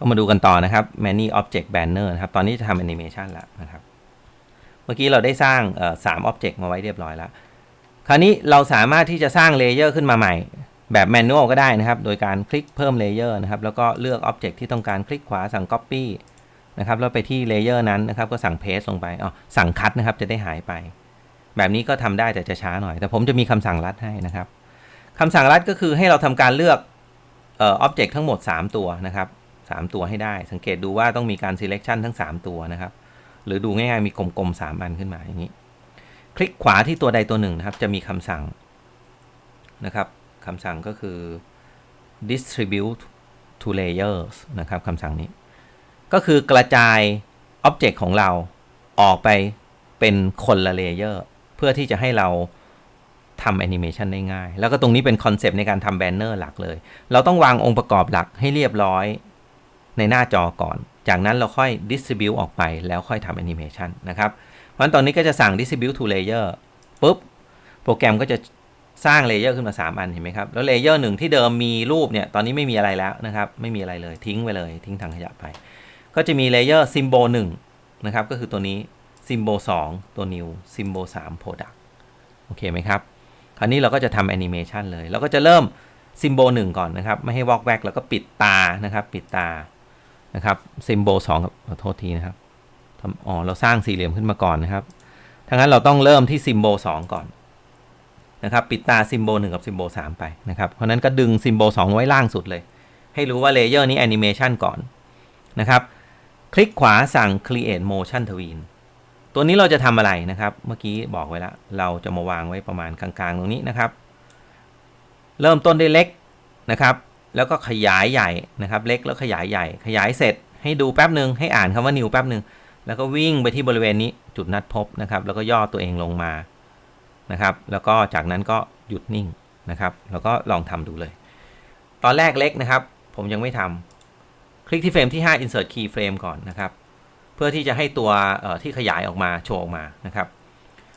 ก็มาดูกันต่อนะครับ Many Object Banner นะครับ ตอนนี้จะทำ Animation แล้วนะครับ เมื่อกี้เราได้สร้างเอ่อสาม Object มาไว้เรียบร้อยแล้ว คราวนี้เราสามารถที่จะสร้างเลเยอร์ขึ้นมาใหม่ แบบแมนนวลก็ได้นะครับ โดยการคลิกเพิ่มเลเยอร์นะครับ แล้วก็เลือก Object ที่ต้องการคลิกขวาสั่ง Copy นะครับ แล้วไปที่เลเยอร์นั้นนะครับ ก็สั่ง Paste ลงไปอ๋อสั่งคัดนะครับ จะได้หายไป แบบนี้ก็ทำได้แต่จะช้าหน่อย แต่ผมจะมีคำสั่งลัดให้นะครับคำสั่งลัดก็คือให้เราทำการเลือกอ่อ Object ทั้งหมด 3 ตัวนะครับ 3 ตัวให้ได้ สังเกตดูว่าต้องมีการ selection ทั้ง 3 ตัวนะครับ หรือดูง่ายๆมีกลมๆ3อันขึ้นมาอย่างนี้ คลิกขวาที่ตัวใดตัวหนึ่งนะครับ จะมีคำสั่งนะครับคำสั่งก็คือ distribute to layers นะครับคำสั่งนี้ ก็คือกระจาย Object ของเราออกไปเป็นคนละเลเยอร์เพื่อที่จะให้เราทำแอนิเมชันได้ง่าย แล้วก็ตรงนี้เป็นคอนเซปต์ในการทำแบนเนอร์หลักเลย เราต้องวางองค์ประกอบหลักให้เรียบร้อย ในหน้าจอก่อน จากนั้นเราค่อย distribute ออกไปแล้วค่อยทำแอนิเมชันนะครับเพราะฉะนั้นตอนนี้ก็จะสั่ง distribute to layer ปุ๊บ โปรแกรมก็จะสร้างเลเยอร์ขึ้นมา 3 อันเห็นไหมครับ แล้วเลเยอร์หนึ่งที่เดิมมีรูปเนี่ย ตอนนี้ไม่มีอะไรแล้วนะครับ ไม่มีอะไรเลยทิ้งไปเลย ทิ้งถังขยะไป ก็จะมีเลเยอร์ symbol 1นะครับ ก็คือตัวนี้ symbol 2ตัว new symbol 3 product โอเคไหมครับ คราวนี้เราก็จะทำแอนิเมชันเลย เราก็จะเริ่ม symbol 1ก่อนนะครับ ไม่ให้วอกแวกแล้วก็ปิดตานะครับ ปิดตา นะครับ symbol 2ครับขอโทษทีนะครับทำอ๋อเราสร้างสี่เหลี่ยมขึ้นมาก่อนนะครับทั้งนั้นเราต้องเริ่มที่ symbol 2ก่อนนะครับปิดตา symbol 1กับ symbol 3ไปนะครับเพราะนั้นก็ดึง symbol 2ไว้ล่างสุดเลย ให้รู้ว่าเลเยอร์นี้แอนิเมชันก่อนนะครับคลิกขวาสั่ง create motion tween ตัวนี้เราจะทำอะไรนะครับ เมื่อกี้บอกไว้แล้วเราจะมาวางไว้ประมาณกลางๆ ตรงนี้นะครับ เริ่มต้นด้วยเล็กนะครับ แล้วก็ขยายใหญ่นะครับ เล็กแล้วขยายใหญ่ ขยายเสร็จให้ดูแป๊บหนึ่งให้อ่านคำว่า new แป๊บหนึ่งแล้วก็วิ่งไปที่บริเวณนี้จุดนัดพบนะครับ แล้วก็ย่อตัวเองลงมานะครับ แล้วก็จากนั้นก็หยุดนิ่งนะครับ แล้วก็ลองทำดูเลย ตอนแรกเล็กนะครับ ผมยังไม่ทำคลิกที่เฟรมที่ 5 insert key frame ก่อนนะครับ เพื่อที่จะให้ตัวที่ขยายออกมาโชว์ออกมานะครับ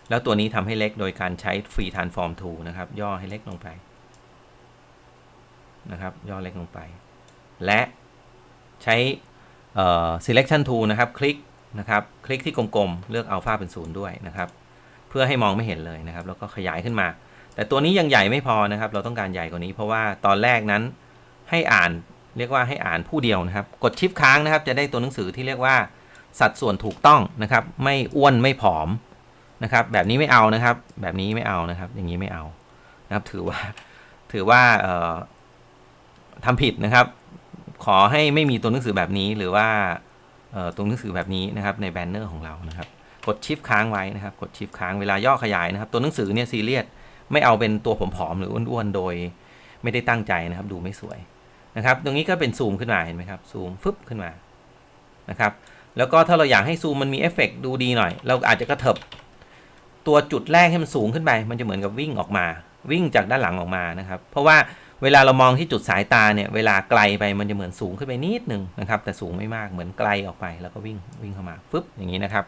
แล้วตัวนี้ทำให้เล็กโดยการใช้ free transform tool นะครับ ย่อให้เล็กลงไป นะครับย่อเล็กลงไป และใช้ selection tool นะครับ คลิกนะครับ คลิกที่กลมๆ เลือก alpha เป็นศูนย์ด้วยนะครับ เพื่อให้มองไม่เห็นเลยนะครับ แล้วก็ขยายขึ้นมา แต่ตัวนี้ยังใหญ่ไม่พอนะครับ เราต้องการใหญ่กว่านี้ เพราะว่าตอนแรกนั้นให้อ่านเรียกว่าให้อ่านผู้เดียวนะครับ กดชิปค้างนะครับ จะได้ตัวหนังสือที่เรียกว่าสัดส่วนถูกต้องนะครับ ไม่อ้วนไม่ผอมนะครับ แบบนี้ไม่เอานะครับ แบบนี้ไม่เอานะครับ อย่างนี้ไม่เอานะครับ ถือว่าถือว่า ทำผิดนะครับ ขอให้ไม่มีตัวหนังสือแบบนี้หรือว่าตัวหนังสือแบบนี้นะครับในแบนเนอร์ของเรานะครับ กดชิปค้างไว้นะครับ กดชิปค้างเวลาย่อขยายนะครับ ตัวหนังสือเนี่ยซีเรียสไม่เอาเป็นตัวผอมๆหรืออ้วนๆโดย ไม่ได้ตั้งใจนะครับ ดูไม่สวยนะครับ ตรงนี้ก็เป็นซูมขึ้นมาเห็นไหมครับซูมฟึบขึ้นมานะครับ แล้วก็ถ้าเราอยากให้ซูมมันมีเอฟเฟกดูดีหน่อย เราอาจจะกระเถิบตัวจุดแรกให้มันสูงขึ้นไป มันจะเหมือนกับวิ่งออกมา วิ่งจากด้านหลังออกมานะครับ เพราะว่า เวลาเรามองที่จุดสายตาเนี่ยเวลาไกลไปมันจะเหมือนสูงขึ้นไปนิดหนึ่งนะครับ แต่สูงไม่มากเหมือนไกลออกไป แล้วก็วิ่งวิ่งเข้ามาฟึบอย่างนี้นะครับ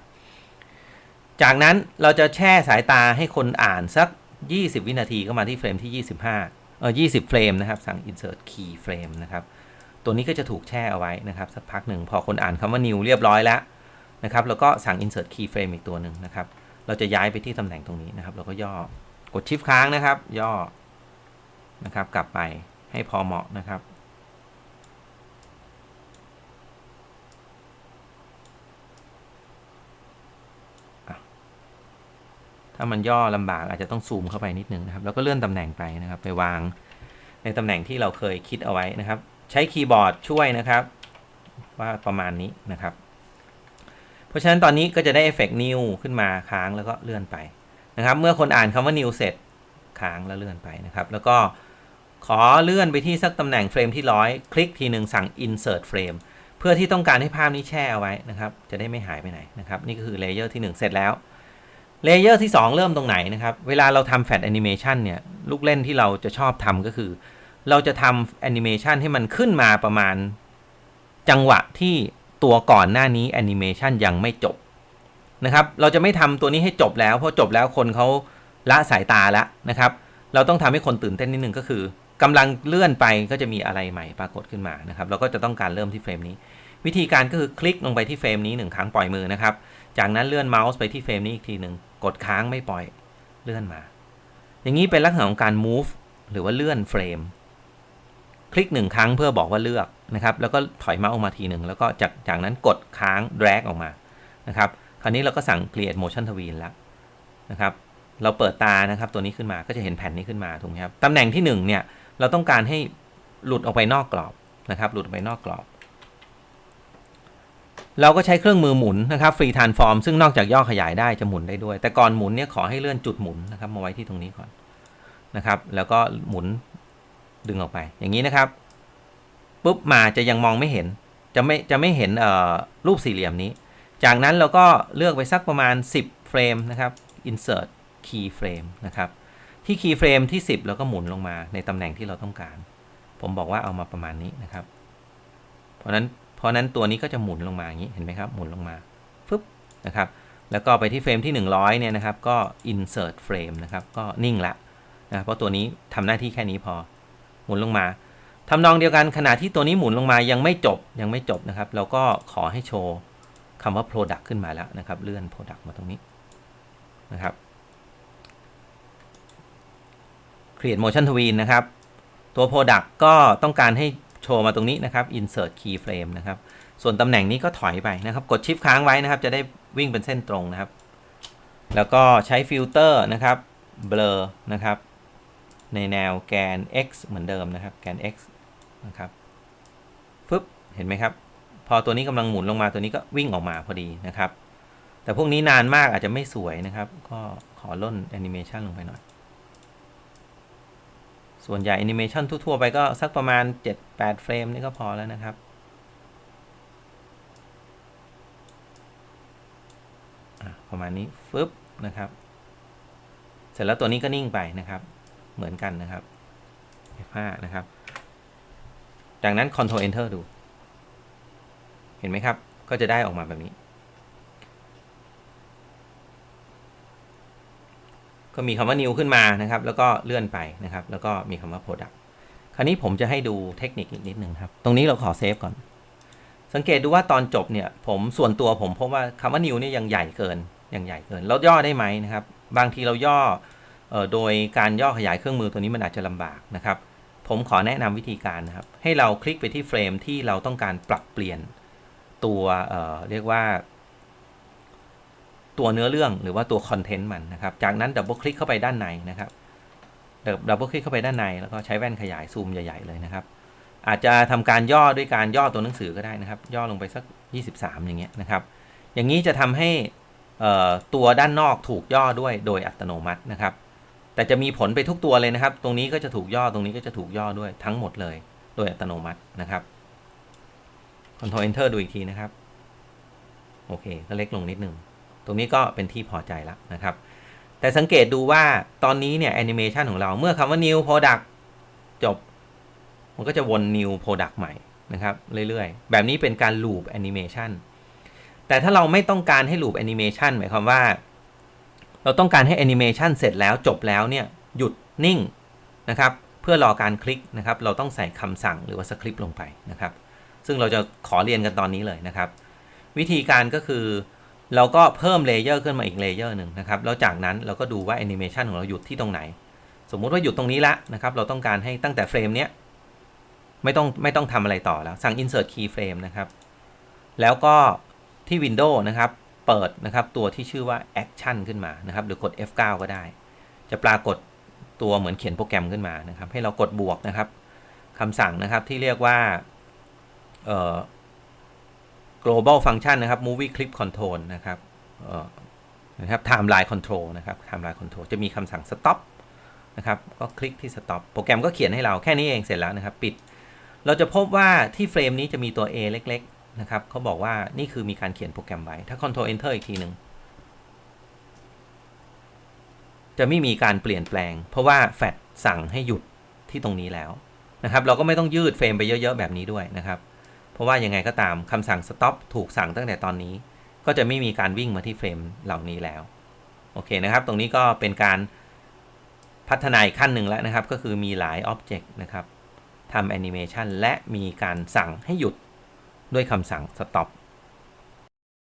จากนั้นเราจะแช่สายตาให้คนอ่านสัก 20 วินาทีก็มาที่เฟรมที่ 25เออ20 เฟรมนะครับ สั่ง insert key frame นะครับตัวนี้ก็จะถูกแช่เอาไว้นะครับ สักพักหนึ่งพอคนอ่านคำว่า new เรียบร้อยแล้วนะครับแล้วก็สั่ง insert key frame อีกตัวหนึ่งนะครับ เราจะย้ายไปที่ตำแหน่งตรงนี้นะครับ เราก็ย่อกดชิปค้างนะครับ ย่อ นะครับ กลับไปให้พอเหมาะนะครับ ถ้ามันย่อลำบากอาจจะต้องซูมเข้าไปนิดนึงนะครับ แล้วก็เลื่อนตำแหน่งไปนะครับ ไปวางในตำแหน่งที่เราเคยคิดเอาไว้นะครับ ใช้คีย์บอร์ดช่วยนะครับ ว่าประมาณนี้นะครับ เพราะฉะนั้นตอนนี้ก็จะได้เอฟเฟกต์ new ขึ้นมาค้างแล้วก็เลื่อนไปนะครับ เมื่อคนอ่านคำว่า new เสร็จค้างแล้วเลื่อนไปนะครับ แล้วก็ ขอเลื่อนไปที่สักตำแหน่งเฟรมที่ร้อยคลิกทีหนึ่งสั่ง insert frame เพื่อที่ต้องการให้ภาพนี้แช่เอาไว้นะครับ จะได้ไม่หายไปไหนนะครับ นี่ก็คือเลเยอร์ที่ 1 เสร็จแล้วเลเยอร์ที่ 2 เริ่มตรงไหนนะครับ เวลาเราทำแฟลชแอนิเมชันเนี่ย ลูกเล่นที่เราจะชอบทำก็คือ เราจะทำแอนิเมชันให้มันขึ้นมาประมาณ จังหวะที่ตัวก่อนหน้านี้แอนิเมชันยังไม่จบนะครับ เราจะไม่ทำตัวนี้ให้จบแล้ว เพราะจบแล้วคนเขาละสายตาแล้วนะครับ เราต้องทำให้คนตื่นเต้นนิดนึงก็คือ กำลังเลื่อนไปก็จะมีอะไรใหม่ปรากฏขึ้นมานะครับเราก็จะต้องการเริ่มที่เฟรมนี้ วิธีการก็คือคลิกลงไปที่เฟรมนี้หนึ่งครั้งปล่อยมือนะครับ จากนั้นเลื่อนเมาส์ไปที่เฟรมนี้อีกทีหนึ่งกดค้างไม่ปล่อยเลื่อนมา อย่างนี้เป็นลักษณะของการ move หรือว่าเลื่อนเฟรมคลิกหนึ่งครั้งเพื่อบอกว่าเลือกนะครับแล้วก็ถอยเมาส์ออกมาทีหนึ่งแล้วก็จากจากนั้นกดค้าง drag ออกมานะครับคราวนี้เราก็สั่ง create motion tween แล้วนะครับเราเปิดตานะครับตัวนี้ขึ้นมาก็จะเห็นแผ่นนี้ขึ้นมาถูกไหมครับตำแหน่งที่หนึ่งเนี่ย เราต้องการให้หลุดออกไปนอกกรอบนะครับ หลุดออกไปนอกกรอบ เราก็ใช้เครื่องมือหมุนนะครับฟรีทานฟอร์มซึ่งนอกจากย่อขยายได้จะหมุนได้ด้วย แต่ก่อนหมุนเนี่ยขอให้เลื่อนจุดหมุนนะครับมาไว้ที่ตรงนี้ก่อนนะครับ แล้วก็หมุนดึงออกไป อย่างนี้นะครับปุ๊บมาจะยังมองไม่เห็น จะไม่จะไม่เห็นรูปสี่เหลี่ยมนี้ จากนั้นเราก็เลือกไปสักประมาณ 10 เฟรมนะครับ insert key frame นะครับ ที่ key frame ที่ 10 แล้วก็หมุนลงมาในตำแหน่งที่เราต้องการ ผมบอกว่าเอามาประมาณนี้นะครับ เพราะนั้นเพราะนั้นตัวนี้ก็จะหมุนลงมาอย่างนี้เห็นไหมครับ หมุนลงมาฟึบนะครับ แล้วก็ไปที่เฟรมที่ 100 เนี่ยนะครับ ก็ insert frame นะครับ ก็นิ่งละนะเพราะตัวนี้ทำหน้าที่แค่นี้พอ หมุนลงมาทำนองเดียวกันขณะที่ตัวนี้หมุนลงมายังไม่จบยังไม่จบนะครับ เราก็ขอให้โชว์คำว่า product ขึ้นมาแล้วนะครับ เลื่อน product มาตรงนี้นะครับ create motion tween นะครับ ตัว product ก็ต้องการให้โชว์มาตรงนี้นะครับ insert key frame นะครับ ส่วนตำแหน่งนี้ก็ถอยไปนะครับ กด shift ค้างไว้นะครับ จะได้วิ่งเป็นเส้นตรงนะครับ แล้วก็ใช้ฟิลเตอร์นะครับ blur นะครับ ในแนวแกน x เหมือนเดิมนะครับ แกน x นะครับฟึบเห็นไหมครับ พอตัวนี้กำลังหมุนลงมาตัวนี้ก็วิ่งออกมาพอดีนะครับ แต่พวกนี้นานมากอาจจะไม่สวยนะครับ ก็ขอล่นแอนิเมชันลงไปหน่อย ส่วนใหญ่แอนิเมชันทั่ว ๆ ไปก็สักประมาณ 7-8 เฟรมนี่ก็พอแล้วนะครับ ประมาณนี้ฟึบนะครับ เสร็จแล้วตัวนี้ก็นิ่งไปนะครับ เหมือนกันนะครับ F5 นะครับ จากนั้น Ctrl Enter ดู เห็นไหมครับ ก็จะได้ออกมาแบบนี้ ก็มีคำว่า new ขึ้นมานะครับ แล้วก็เลื่อนไปนะครับ แล้วก็มีคำว่า product คราวนี้ผมจะให้ดูเทคนิคอีกนิดหนึ่งครับ ตรงนี้เราขอเซฟก่อน สังเกตดูว่าตอนจบเนี่ยผมส่วนตัวผมพบว่าคำว่า new นี่ยังใหญ่เกินยังใหญ่เกิน เราย่อได้ไหมนะครับ บางทีเราย่อโดยการย่อขยายเครื่องมือตัวนี้มันอาจจะลำบากนะครับ ผมขอแนะนำวิธีการนะครับ ให้เราคลิกไปที่เฟรมที่เราต้องการปรับเปลี่ยนตัวเเรียกว่า ตัวเนื้อเรื่องหรือว่าตัวคอนเทนต์มันนะครับ จากนั้นดับเบิลคลิกเข้าไปด้านในนะครับดับเบิลคลิกเข้าไปด้านในแล้วก็ใช้แว่นขยายซูมใหญ่ๆเลยนะครับ อาจจะทำการย่อด้วยการย่อตัวหนังสือก็ได้นะครับ ย่อลงไปสัก 23 อย่างเงี้ยนะครับ อย่างนี้จะทำให้ตัวด้านนอกถูกย่อด้วยโดยอัตโนมัตินะครับ แต่จะมีผลไปทุกตัวเลยนะครับ ตรงนี้ก็จะถูกย่อตรงนี้ก็จะถูกย่อด้วยทั้งหมดเลย โดยอัตโนมัตินะครับ Ctrl Enter ดูอีกทีนะครับ โอเค ก็เล็กลงนิดนึง ตรงนี้ก็เป็นที่พอใจแล้วนะครับ แต่สังเกตดูว่าตอนนี้เนี่ยแอนิเมชันของเราเมื่อคำว่า new product จบ มันก็จะวน new product ใหม่นะครับ เรื่อยๆ แบบนี้เป็นการ loop animation แต่ถ้าเราไม่ต้องการให้ loop animation หมายความว่า เราต้องการให้ animation เสร็จแล้วจบแล้วเนี่ยหยุดนิ่งนะครับ เพื่อรอการคลิกนะครับ เราต้องใส่คำสั่งหรือว่าสคริปต์ลงไปนะครับ ซึ่งเราจะขอเรียนกันตอนนี้เลยนะครับ วิธีการก็คือ เราก็เพิ่มเลเยอร์ขึ้นมาอีกเลเยอร์หนึ่งนะครับ แล้วจากนั้นเราก็ดูว่าแอนิเมชันของเราหยุดที่ตรงไหน สมมุติว่าหยุดตรงนี้ละนะครับ เราต้องการให้ตั้งแต่เฟรมเนี้ยไม่ต้องไม่ต้องทำอะไรต่อแล้ว สั่ง insert key frame นะครับ แล้วก็ที่ Windows นะครับ เปิดนะครับตัวที่ชื่อว่า Action ขึ้นมานะครับ หรือกด F9 ก็ได้ จะปรากฏตัวเหมือนเขียนโปรแกรมขึ้นมานะครับ ให้เรากดบวกนะครับคำสั่งนะครับที่เรียกว่า global function นะครับ movie clip control นะครับนะครับ timeline control นะครับ timeline control จะมีคำสั่ง stop นะครับ ก็คลิกที่ stop โปรแกรมก็เขียนให้เราแค่นี้เองเสร็จแล้วนะครับ ปิด เราจะพบว่าที่เฟรมนี้จะมีตัว A เล็ก ๆ นะครับเขาบอกว่านี่คือมีการเขียนโปรแกรมไว้ ถ้า control Enter อีกทีหนึ่งจะไม่มีการเปลี่ยนแปลง เพราะว่าแฟดสั่งให้หยุดที่ตรงนี้แล้วนะครับ เราก็ไม่ต้องยืดเฟรมไปเยอะ ๆ แบบนี้ด้วยนะครับ เพราะว่ายังไงก็ตามคำสั่ง stop ถูกสั่งตั้งแต่ตอนนี้ ก็จะไม่มีการวิ่งมาที่เฟรมเหล่านี้แล้ว โอเคนะครับ ตรงนี้ก็เป็นการพัฒนาอีกขั้นหนึ่งแล้วนะครับ ก็คือมีหลายอ็อบเจกต์นะครับทำแอนิเมชันและมีการสั่งให้หยุดด้วยคำสั่ง stop